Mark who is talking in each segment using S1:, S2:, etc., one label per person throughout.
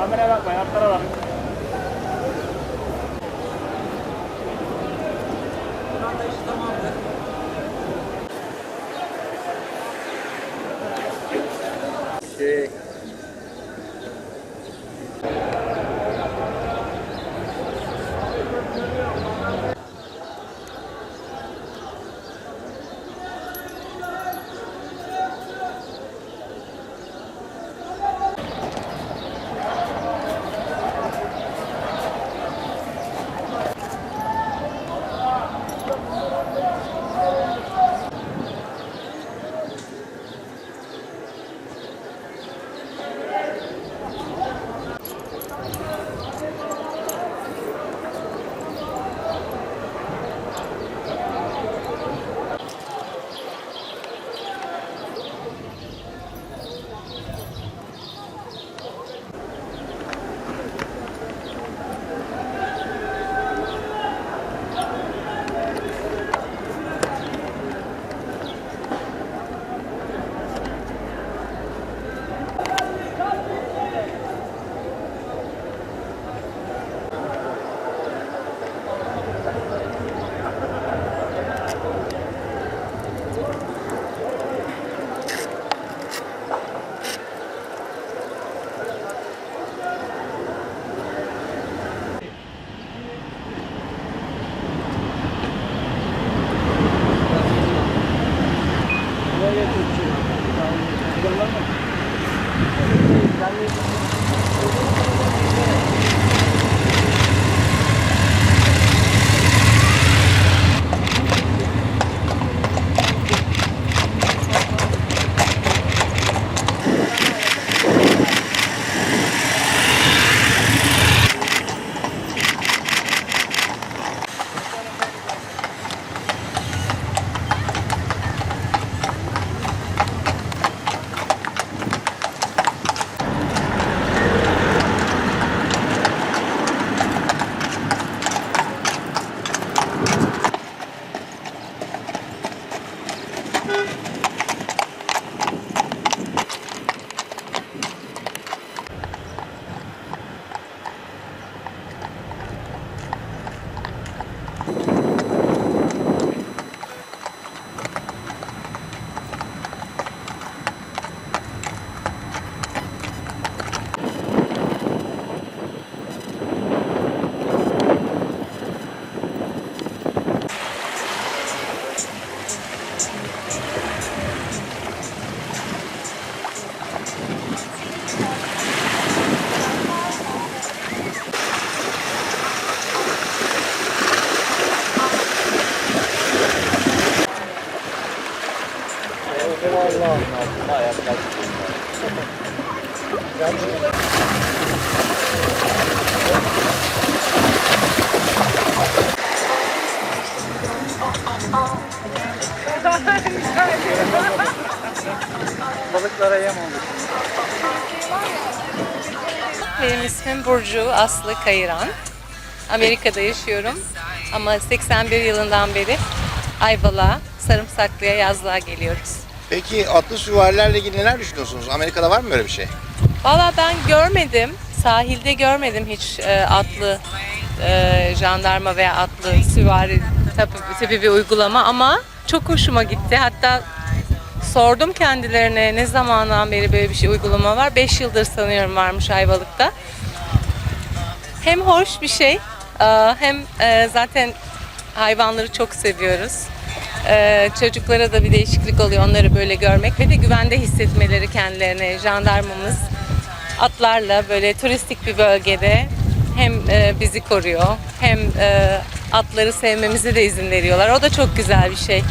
S1: Kameraya bakma, yanlara bak. Şey, balıklara yem olmuş.
S2: Benim ismim Burcu Aslı Kayıran. Amerika'da yaşıyorum. Ama 81 yılından beri Ayvalık'a, Sarımsaklı'ya yazlığa geliyoruz.
S3: Peki atlı süvarilerle ilgili neler düşünüyorsunuz? Amerika'da var mı böyle bir şey?
S2: Valla ben görmedim, sahilde görmedim hiç e, atlı e, jandarma veya atlı süvari tabi, tabi bir uygulama ama çok hoşuma gitti. Hatta sordum kendilerine ne zamandan beri böyle bir şey uygulama var. 5 yıldır sanıyorum varmış Ayvalık'ta. Hem hoş bir şey e, hem e, zaten hayvanları çok seviyoruz. E, Çocuklara da bir değişiklik oluyor onları böyle görmek ve de güvende hissetmeleri kendilerine. Jandarmamız atlarla böyle turistik bir bölgede hem bizi koruyor hem atları sevmemize de izin veriyorlar. O da çok güzel bir şey.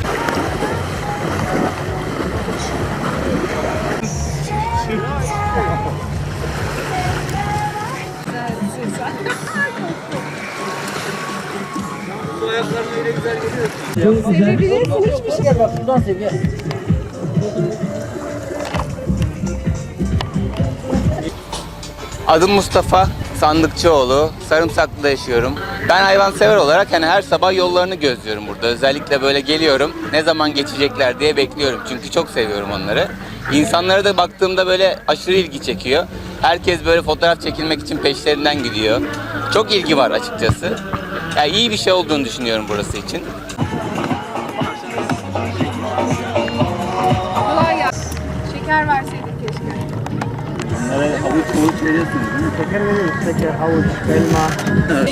S1: Ayaklarını öyle güzel geliyor.
S4: Adım Mustafa Sandıkçıoğlu. Sarımsaklı'da yaşıyorum. Ben hayvansever olarak hani her sabah yollarını gözlüyorum burada. Özellikle böyle geliyorum. Ne zaman geçecekler diye bekliyorum. Çünkü çok seviyorum onları. İnsanlara da baktığımda böyle aşırı ilgi çekiyor. Herkes böyle fotoğraf çekilmek için peşlerinden gidiyor. Çok ilgi var açıkçası. Yani iyi bir şey olduğunu düşünüyorum burası için.
S5: Kolay gelsin. Şeker verseydik keşke.
S1: Bunlara havuç havuç veriyorsunuz değil mi? Şeker veriyoruz. Şeker, havuç, elma.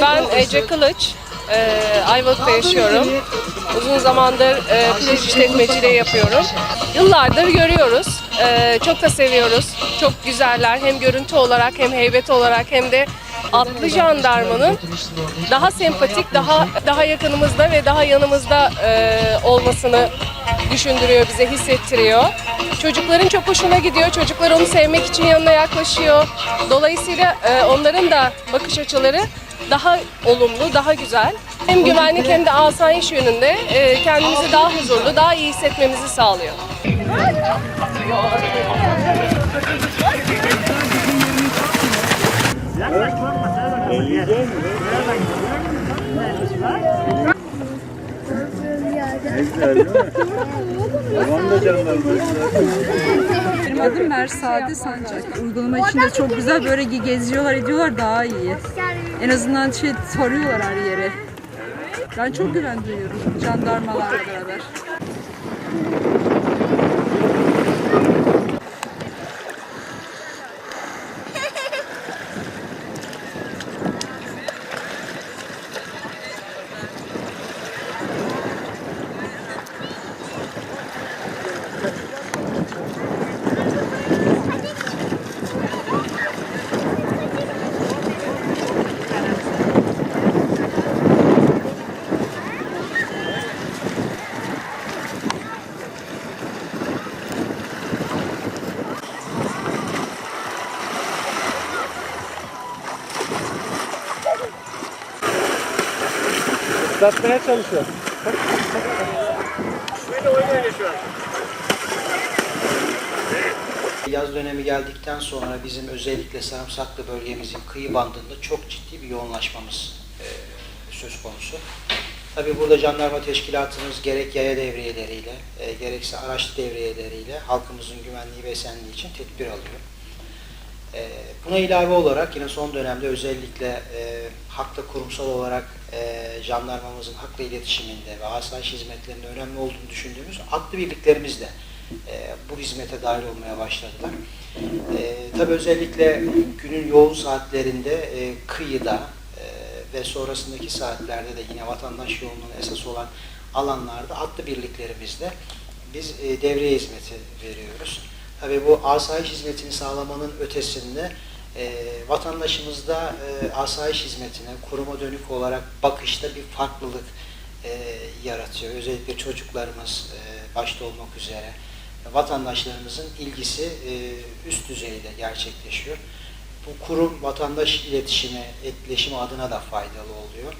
S6: Ben Ece Kılıç, e, Ayvalık'ta yaşıyorum. Uzun zamandır e, plaj işletmeciliği yapıyorum. Yıllardır görüyoruz. E, çok da seviyoruz. Çok güzeller hem görüntü olarak hem heybet olarak hem de atlı jandarmanın daha sempatik, daha daha yakınımızda ve daha yanımızda e, olmasını düşündürüyor bize, hissettiriyor. Çocukların çok hoşuna gidiyor. Çocuklar onu sevmek için yanına yaklaşıyor. Dolayısıyla e, onların da bakış açıları daha olumlu, daha güzel. Hem güvenlik hem de asayiş yönünde e, kendimizi daha huzurlu, daha iyi hissetmemizi sağlıyor.
S1: Babam da canlarım.
S7: Benim adım Mersade Sancak. Uygulama içinde çok güzel böyle ge- geziyorlar ediyorlar daha iyi. En azından şey soruyorlar her yere. Ben çok güven duyuyorum jandarmalarla beraber.
S1: Islatmaya çalışıyor. Şöyle oynuyor şu an.
S3: Yaz dönemi geldikten sonra bizim özellikle sarımsaklı bölgemizin kıyı bandında çok ciddi bir yoğunlaşmamız e, söz konusu. Tabi burada jandarma teşkilatımız gerek yaya devriyeleriyle, e, gerekse araç devriyeleriyle halkımızın güvenliği ve esenliği için tedbir alıyor. E, buna ilave olarak yine son dönemde özellikle e, hakla kurumsal olarak e, jandarmamızın hakla iletişiminde ve asayiş hizmetlerinde önemli olduğunu düşündüğümüz atlı birliklerimiz de e, bu hizmete dahil olmaya başladılar. E, tabii özellikle günün yoğun saatlerinde e, kıyıda e, ve sonrasındaki saatlerde de yine vatandaş yoğunluğuna esas olan alanlarda atlı birliklerimizle biz e, devriye hizmeti veriyoruz. Tabii bu asayiş hizmetini sağlamanın ötesinde e, vatandaşımızda e, asayiş hizmetine kuruma dönük olarak bakışta bir farklılık e, yaratıyor. Özellikle çocuklarımız e, başta olmak üzere vatandaşlarımızın ilgisi e, üst düzeyde gerçekleşiyor. Bu kurum vatandaş iletişimi, etkileşimi adına da faydalı oluyor.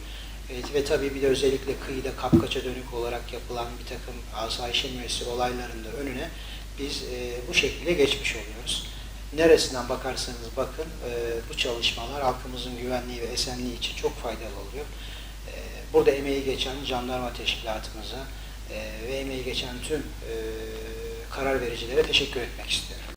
S3: Evet, ve tabii bir de özellikle kıyıda kapkaça dönük olarak yapılan bir takım asayişe müessir olayların da önüne biz e, bu şekilde geçmiş oluyoruz. Neresinden bakarsanız bakın e, bu çalışmalar halkımızın güvenliği ve esenliği için çok faydalı oluyor. E, burada emeği geçen jandarma teşkilatımıza e, ve emeği geçen tüm e, karar vericilere teşekkür etmek istiyorum.